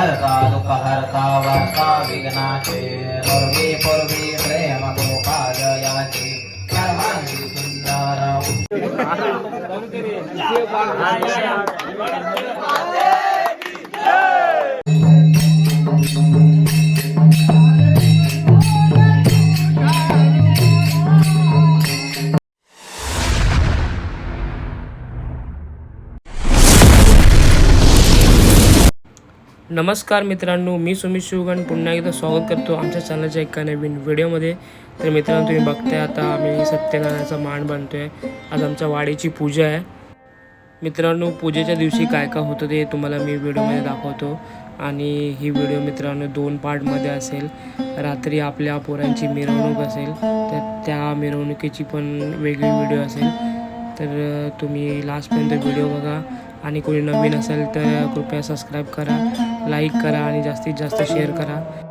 हरता दुःखहर्ता वर्ता विघ्नाचे पूर्वी पूर्वी प्रेम गोपालयाचे सर्वांगी सुंदर। नमस्कार मित्रांनो मी सुमित शिवगण. पुन्हा एकदा स्वागत करतो आमच्या चॅनलच्या एका नवीन व्हिडिओमध्ये. तर मित्रांनो तुम्ही बघताय आता आम्ही सत्यनारायणाचा मान बांधतोय. आज आमच्या वाडीची पूजा आहे. मित्रांनो पूजेच्या दिवशी काय काय होतं ते तुम्हाला मी व्हिडिओमध्ये दाखवतो. आणि ही व्हिडिओ मित्रांनो दोन पार्टमध्ये असेल. रात्री आपल्या पोरांची मिरवणूक असेल तर त्या मिरवणुकीची पण वेगळी व्हिडिओ असेल. तर तुम्ही लास्टपर्यंत व्हिडिओ बघा. आणि कोणी नवीन असेल तर कृपया सबस्क्राईब करा. लाईक करा आणि जास्तीत जास्त शेअर करा.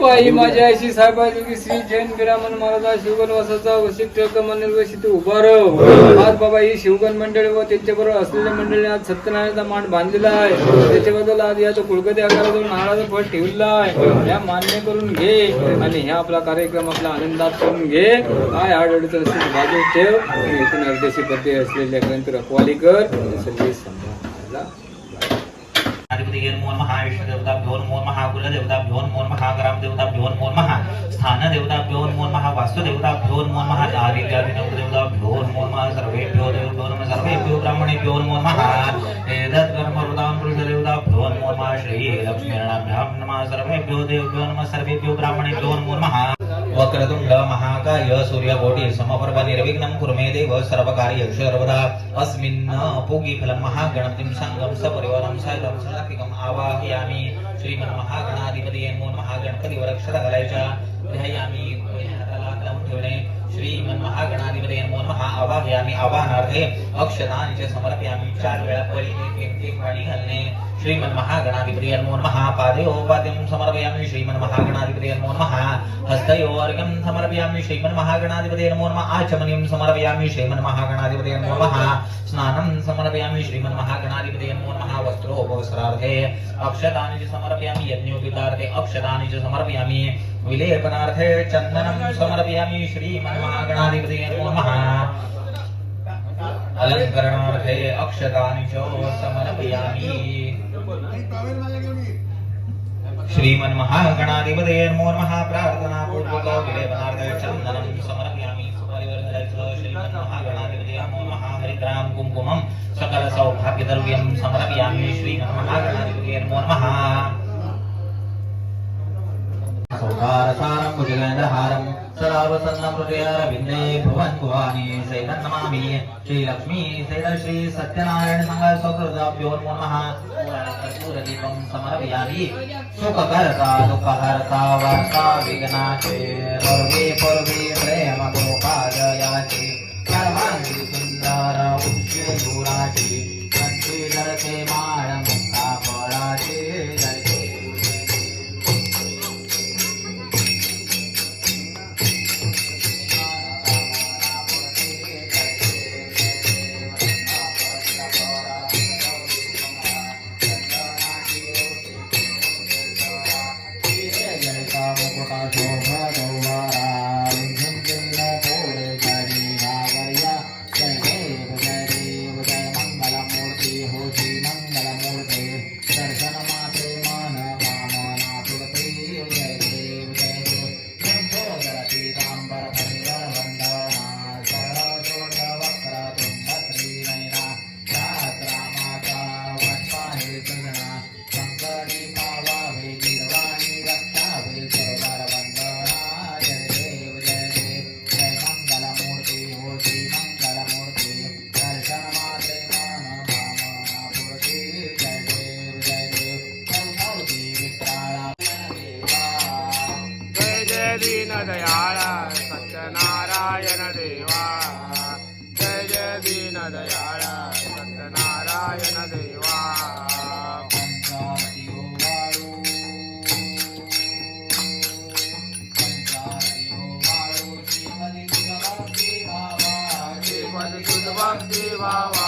बाई माझ्या आयशी साहेबाची की श्री जैन ब्राह्मण महाराजा शिवगण वासाचा वशिष्ठ कमनेल वशिष्ठ उभारव आज बाबा ही शिवगण मंडळी व त्यांच्याबरोबर असलेल्या मंडळी आज सत्यनारायणचा मान बांधलेला आहे. त्याच्याबद्दल आज या तो कुळगती आकारातून नारळाचा फळ ठेवलेला आहे. ह्या मान्य करून घे आणि ह्या आपला कार्यक्रम आपला आनंदात करून घे. काय आढळतं असेल बाजू ठेव. आणि इथून अर्धेशी पद्धती असलेल्या ग्रंथ रखवाली कर. सगळे सांभाळा अधिपती नमो नमः विष्णु देवताभ्यो नमो नमः कुल देवताभ्यो नमो नमः ग्राम देवताभ्यो नमो नमः स्थान देवताभ्यो नमो नमः वास्तु देवताभ्यो नमो नमः आदित्यादि देवताभ्यो नमो नमः सर्वेभ्यो देवभ्यो नमः सर्वेभ्यो ब्राह्मणेभ्यो नमो नमः एतत् कर्मवृतां पुरुषदेवताभ्यो नमो नमः श्री लक्ष्मीनाभ्यां नमः सर्वेभ्यो देवभ्यो नमः सर्वेभ्यो ब्राह्मणेभ्यो नमो नमः वक्रतुण्ड महाकाय सूर्यकोटि समप्रभ निर्विघ्नं कुरु देव सर्वकार्येषु सर्वदा। अस्मिन् पूगीफलं महागणपतिं सङ्गं सपरिवारं सर्वं सलक्षिकम् आवाहयामि। श्रीमन्महागणाधिपतये नमो महागणपतिवरक्षरकलय च। वरक्षर नमः आम्ही आवाहनार्थे अक्षतानि च समर्पयामि चार वेळा परीने थेंब पाणी घालणे. श्रीमन्महागणाधिपतये नमो नमः पादयोपाद्यं समर्पयामि श्रीमन्महागणाधिपतये नमो नमः हस्तयोर्घं समर्पयामि श्रीमन्महागणाधिपतये नमो नमः आचमनीं समर्पयामि श्रीमन्महागणाधिपतये नमो नमः स्नानं समर्पयामि श्रीमन्महागणाधिपतये नमो नमः वस्त्रोपवस्त्रार्थे अक्षतानि च समर्पयामि यज्ञोपितार्थे अक्षदानि च समर्पयामि विलेपनार्थे चन्दनं समर्पयामि श्रीमन्महागणाधिपतये नमो नमः गणार्धे अक्षतानि च समर्पयामि। श्रीमन् महागणाधिपते नमो नमः। प्रार्थना चन्दनं समर्पयामि। श्रीमन् महागणाधिपते नमो नमः। हरिद्रां कुङ्कुमं सकल सौभाग्यद्रव्यं समर्पयामि। श्रीमन् महागणाधिपते नमो नमः। सौकारसारम्बुजगण्डहारम् सदावसन्नं भुवन् भुवानी शैलं श्रीलक्ष्मी शैल समर्पयामि सुखकर्ता दुःखहर्ता वार्ता विघ्नाचे पूर्वे पूर्वे प्रेम गोपालयाचे सर्वाङ्गी सुन्दर Baba.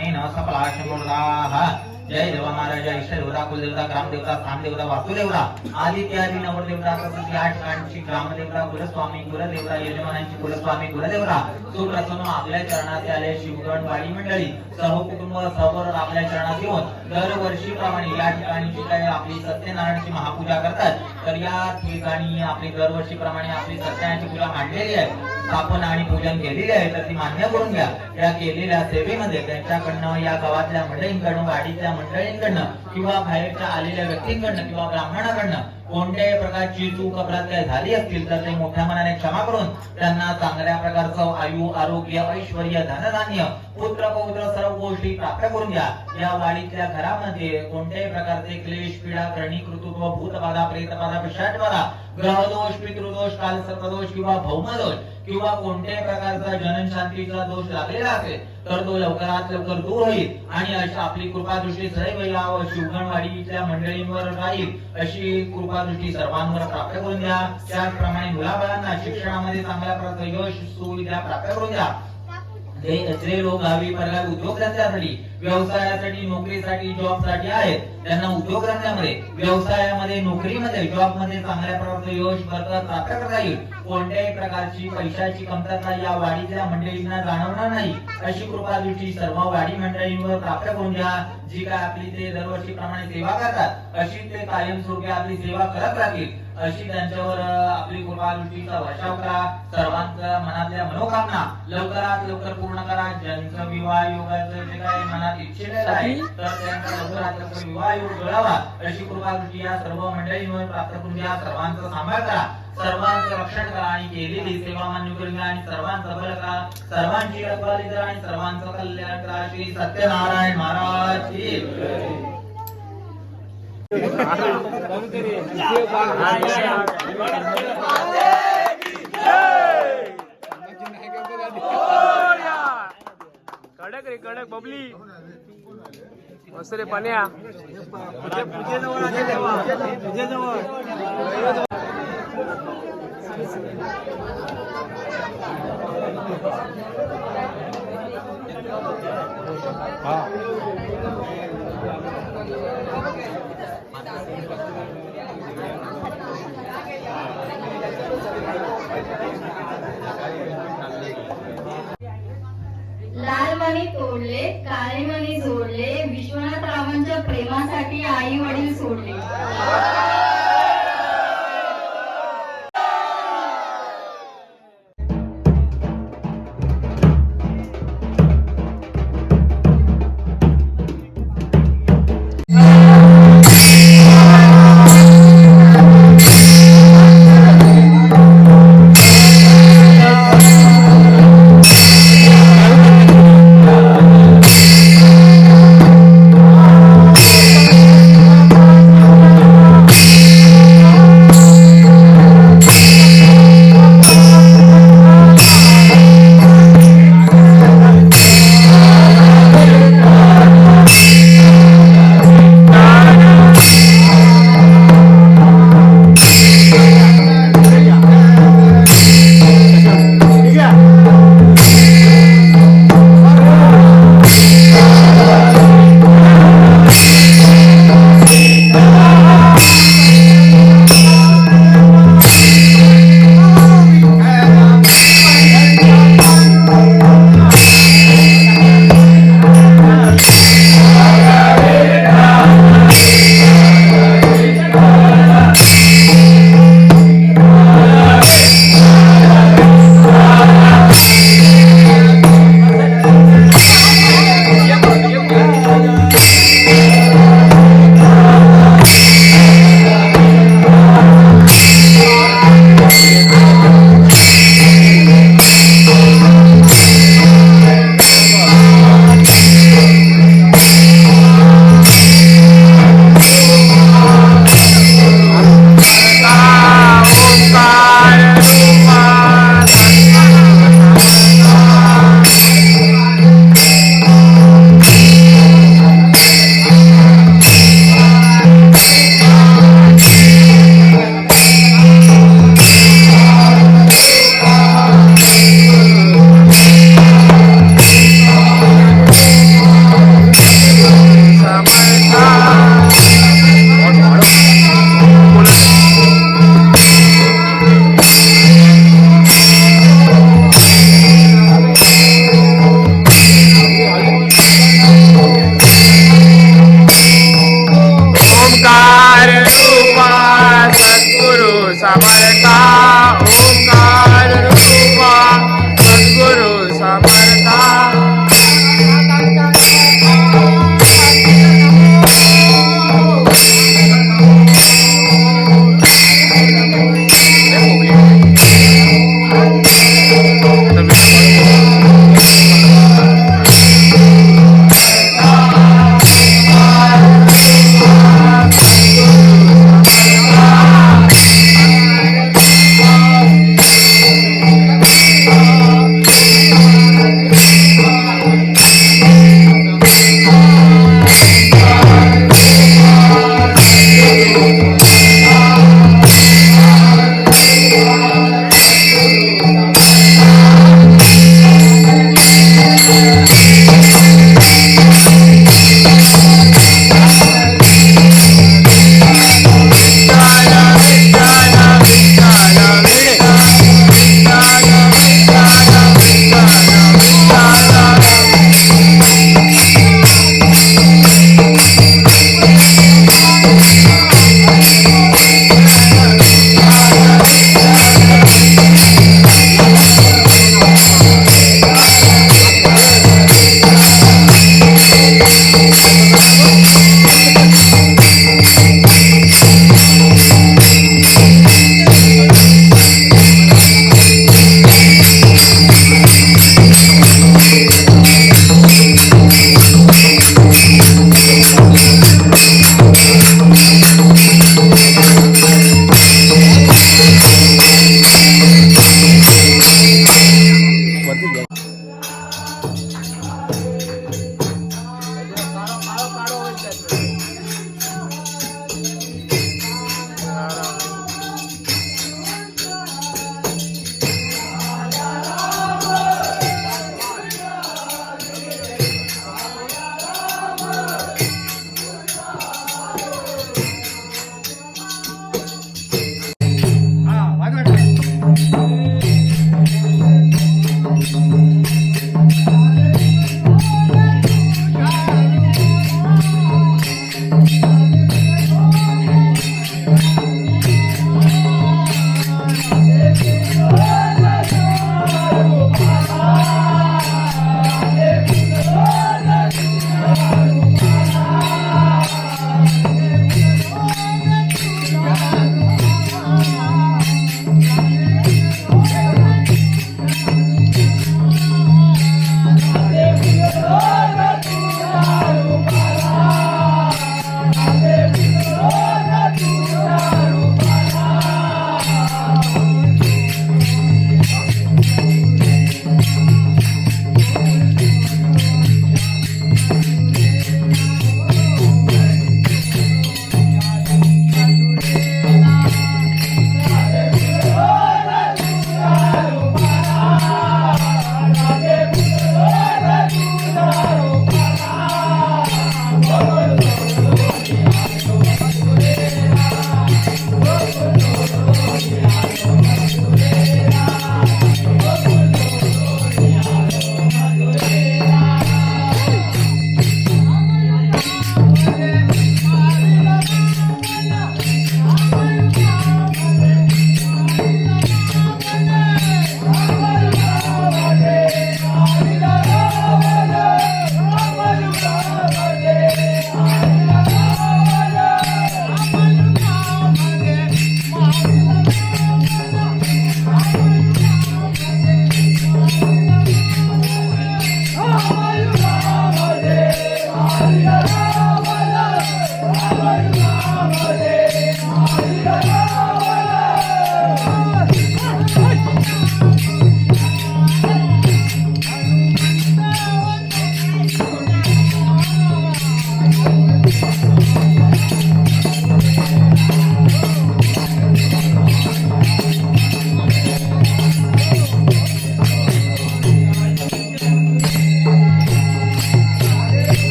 तस्मात् फलप्रदानेन जय देवा महाराज जय ईश्वर देवता कुलदेवता ग्रामदेवता स्थानदेवता वास्तुदेवता आदित्यादी नवदेवता तसेच या ठिकाणची ग्रामदेवता कुलस्वामी कुलदेवता यजमानांची कुलस्वामी कुलदेवता सुप्रसन्न आपल्या चरणात आले शिवगण वाडी मंडळी सर्व कुटुंब सहबर आपल्या चरणात येऊन दरवर्षीप्रमाणे या ठिकाणी जी काही आपली सत्यनारायणची महापूजा करतात तर या ठिकाणी आपली दरवर्षीप्रमाणे आपली सत्यनारायणची पूजा मांडलेली आहे. स्थापना आणि पूजन केलेली आहे तर ती मान्य करून घ्या. या केलेल्या सेवेमध्ये त्यांच्याकडनं या गावातल्या मंडळींकडनं वाडीतल्या मंडळींकडनं किंवा बाहेरच्या आलेल्या व्यक्तींकडनं किंवा ब्राह्मणाकडनं कोणत्याही प्रकारची चूक अपराध काय झाली असतील तर ते मोठ्या मनाने क्षमा करून त्यांना चांगल्या प्रकारचं आयु आरोग्य ऐश्वर धनधान्य पुत्र पौत्र सर्व गोष्टी प्राप्त करून घ्या. या वाडीतल्या घरामध्ये कोणत्याही प्रकारचे क्लेश पीडा करणी कृतृत्व भूतबाधा प्रेतबाधा पिशाचबाधा ग्रहदोष पितृदोष काल सर्पदोष किंवा भौमदोष किंवा कोणत्याही प्रकारचा जनन शांतीचा दोष लागलेला असेल तर तो लवकरात लवकर दूर होईल. आणि अशी आपली कृपादृष्टी सदैव या शिवगणवाडीच्या मंडळींवर राहील अशी कृपादृष्टी सर्वांवर प्राप्त करून द्या त्याचप्रमाणे मुलाबाळांना शिक्षणामध्ये चांगल्या प्रकारचं यश सुविधा प्राप्त करून द्या जे जे लोक गावी परगावी उद्योग धंद्यासाठी व्यवसायासाठी नोकरीसाठी जॉबसाठी आहेत. त्यांना उद्योग धंद्यामध्ये व्यवसायामध्ये नोकरीमध्ये जॉबमध्ये चांगल्या प्रकारचं यश भरता प्राप्त करता येईल. कोणत्याही प्रकारची पैशाची कमतरता या वाडीतल्या मंडळींना जाणवणार नाही. अशी कृपा दृष्टी सर्व वाडी मंडळींवर प्राप्त करून घ्या. जी काय आपली ते दरवर्षी प्रमाणे सेवा करतात अशी ते कायमस्वरूपी आपली सेवा करत राहतील. अशी त्यांच्यावर आपली कृपा दृष्टीचा वर्षाव करा सर्वांच्या मनातल्या मनोकामना लवकरात लवकर पूर्ण करा. ज्यांचं विवाह योगाचं जे काही मनात इच्छिलेलं आहे तर त्यांचा लवकरात लवकर विवाह योग जुळावा अशी कृपा दृष्टी या सर्व मंडळींवर प्राप्त करून घ्या. सर्वांचा सांभाळ करा. सर्वांचं रक्षण करा आणि केलेली सेवा मान्य करून घ्या आणि सर्वांचं बल करा. सर्वांची रखवाली करा आणि सर्वांचं कल्याण करा. श्री सत्यनारायण महाराज. कडक रे कडक बबली. मस्त रे पाण्या. हा. मणी तोडले काळे जोडले विश्वनाथ रावांच्या प्रेमासाठी आई वडील सोडले.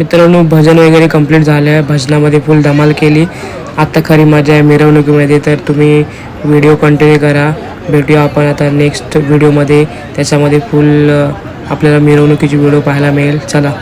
मित्रांनो भजन वगैरे कंप्लीट झालं आहे भजनामध्ये फुल धमाल केली. आत्ता खरी मजा आहे मिरवणुकीमध्ये तर तुम्ही व्हिडिओ कंटिन्यू करा. भेटूया आपण आता नेक्स्ट व्हिडिओमध्ये त्याच्यामध्ये फुल आपल्याला मिरवणुकीची व्हिडिओ पाहायला मिळेल. चला.